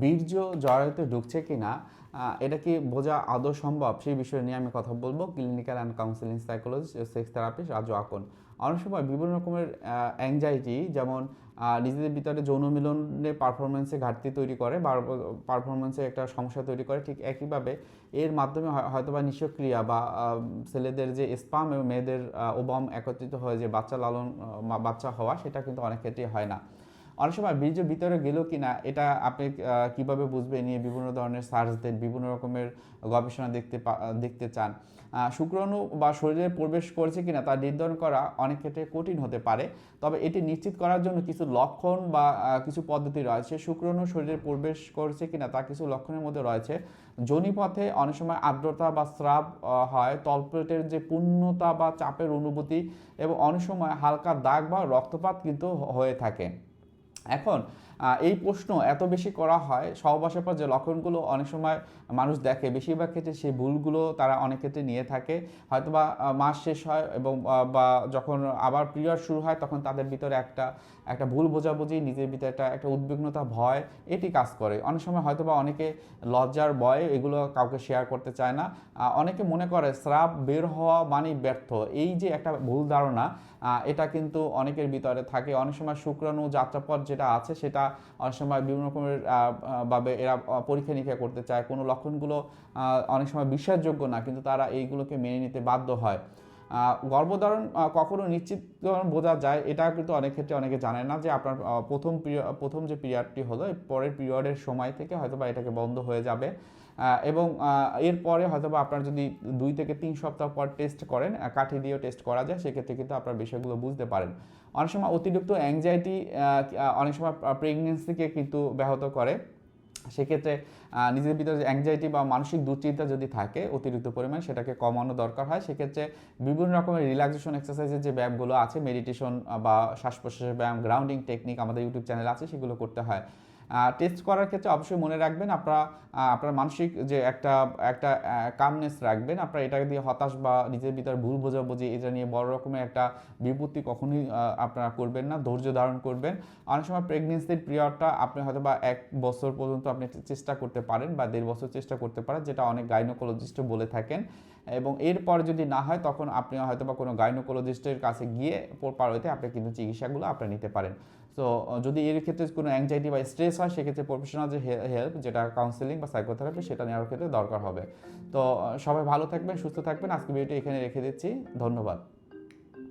বীর্য জরায়ুতে ঢুকছে কি না এটা কি বোঝা আদৌ সম্ভব? সেই বিষয় নিয়ে আমি কথা বলব। Clinical and counselling psychologist sex therapist Raju Akon. অনেক সময় বিভিন্ন রকমের অ্যাংজাইটি যেমন নিজেদের ভিতরে যৌন মিলনে পারফরমেন্সে ঘাটতি তৈরি করে বা পারফরমেন্সে একটা সমস্যা তৈরি করে, ঠিক একইভাবে এর মাধ্যমে হয়- হয়তোবা নিঃস্বক্রিয়া বা ছেলেদের যে স্পাম এবং মেয়েদের ওবাম একত্রিত হয়ে যে বাচ্চা লালন বাচ্চা হওয়া, সেটা কিন্তু অনেক ক্ষেত্রেই হয় না। অনেক সময় বীর্য ভিতরে গেল কি না এটা আপনি কীভাবে বুঝবেন? নিয়ে বিভিন্ন ধরনের সার্চ দেন, বিভিন্ন রকমের গবেষণা দেখতে দেখতে চান। শুক্রাণু বা শরীরে প্রবেশ করেছে কিনা তা নির্ধারণ করা অনেক ক্ষেত্রে কঠিন হতে পারে। তবে এটি নিশ্চিত করার জন্য কিছু লক্ষণ বা কিছু পদ্ধতি রয়েছে। শুক্রাণু শরীরে প্রবেশ করছে কিনা তা কিছু লক্ষণের মধ্যে রয়েছে। যোনিপথে অনেক সময় আর্দ্রতা বা স্রাব হয়। তলপেটের যে পূর্ণতা বা চাপের অনুভূতি এবং অনেক সময় হালকা দাগ বা রক্তপাত কিন্তু হয়ে থাকে। এখন এই প্রশ্ন এত বেশি করা হয় সহবাসের পর যে লক্ষণগুলো অনেক সময় মানুষ দেখে। বেশিরভাগ ক্ষেত্রে সেই ভুলগুলো তারা অনেক ক্ষেত্রে নিয়ে থাকে। হয়তোবা মাস শেষ হয় এবং বা যখন আবার পিরিয়ড শুরু হয়, তখন তাদের ভিতরে একটা একটা ভুল বোঝাবুঝি, নিজের ভিতরে একটা একটা উদ্বিগ্নতা, ভয়, এটি কাজ করে। অনেক সময় হয়তোবা অনেকে লজ্জার ভয়, এগুলো কাউকে শেয়ার করতে চায় না। অনেকে মনে করে স্রাব বের হওয়া মানেই ব্যর্থ। এই যে একটা ভুল ধারণা এটা কিন্তু অনেকের ভিতরে থাকে। অনেক সময় শুক্রাণু যাত্রাপথ যেটা আছে, সেটা অনেক সময় বিভিন্ন রকমের ভাবে এরা পরীক্ষা নিরীক্ষা করতে চায়। কোনো লক্ষণগুলো অনেক সময় বিশ্বাসযোগ্য না, কিন্তু তারা এইগুলোকে মেনে নিতে বাধ্য হয়। গর্ভধারণ কখনো নিশ্চিত বোঝা যায়, এটা কিন্তু অনেক ক্ষেত্রে অনেকে জানে না যে আপনার প্রথম প্রথম যে পিরিয়ডটি হলো পরের পিরিয়ডের সময় থেকে হয়তো বা এটাকে বন্ধ হয়ে যাবে। এবং এরপরে হয়তো বা আপনার যদি দুই থেকে তিন সপ্তাহ পর টেস্ট করেন কাঠি দিয়েও টেস্ট করা যায়, সেক্ষেত্রে কিন্তু আপনার বিষয়গুলো বুঝতে পারেন। অনেক সময় অতিরিক্ত অ্যাংজাইটি অনেক সময় প্রেগনেন্সিকে কিন্তু ব্যাহত করে। সেক্ষেত্রে নিজের ভিতরে অ্যাংজাইটি বা মানসিক দুশ্চিন্তা যদি থাকে, অতিরিক্ত পরিমাণ সেটাকে কমানো দরকার হয়। সেক্ষেত্রে বিভিন্ন রকমের রিল্যাক্সেশন এক্সারসাইজের যে ব্যায়ামগুলো আছে মেডিটেশন বা শ্বাস প্রশ্বাসের ব্যায়াম গ্রাউন্ডিং টেকনিক আমাদের ইউটিউব চ্যানেল আছে, সেগুলো করতে হয়। টেস্ট করার ক্ষেত্রে অবশ্যই মনে রাখবেন, আপনারা আপনার মানসিক যে একটা একটা কামনেস রাখবেন, আপনারা এটা দিয়ে হতাশ বা নিজের ভিতরে ভুল বোঝাবুঝি, এটা নিয়ে বড় রকমের একটা বিপত্তি কখনোই আপনারা করবেন না, ধৈর্য ধারণ করবেন। অনেক সময় প্রেগনেন্সির পিরিয়ডটা আপনি হয়তো বা এক বছর পর্যন্ত আপনি চেষ্টা করতে পারেন বা দেড় বছর চেষ্টা করতে পারেন, যেটা অনেক গাইনোকোলজিস্টও বলে থাকেন। এবং এরপর যদি না হয়, তখন আপনি হয়তো বা কোনো গাইনোকোলজিস্টের কাছে গিয়ে পার হইতে আপনি কিন্তু চিকিৎসাগুলো আপনি নিতে পারেন। তো যদি এর ক্ষেত্রে কোনো অ্যাংজাইটি বা স্ট্রেস হয়, সেক্ষেত্রে প্রফেশনাল যে হেল্প যেটা কাউন্সেলিং বা সাইকোথেরাপি সেটা নেওয়ার ক্ষেত্রে দরকার হবে। তো সবাই ভালো থাকবেন, সুস্থ থাকবেন। আজকে ভিডিওটি এখানে রেখে দিচ্ছি। ধন্যবাদ।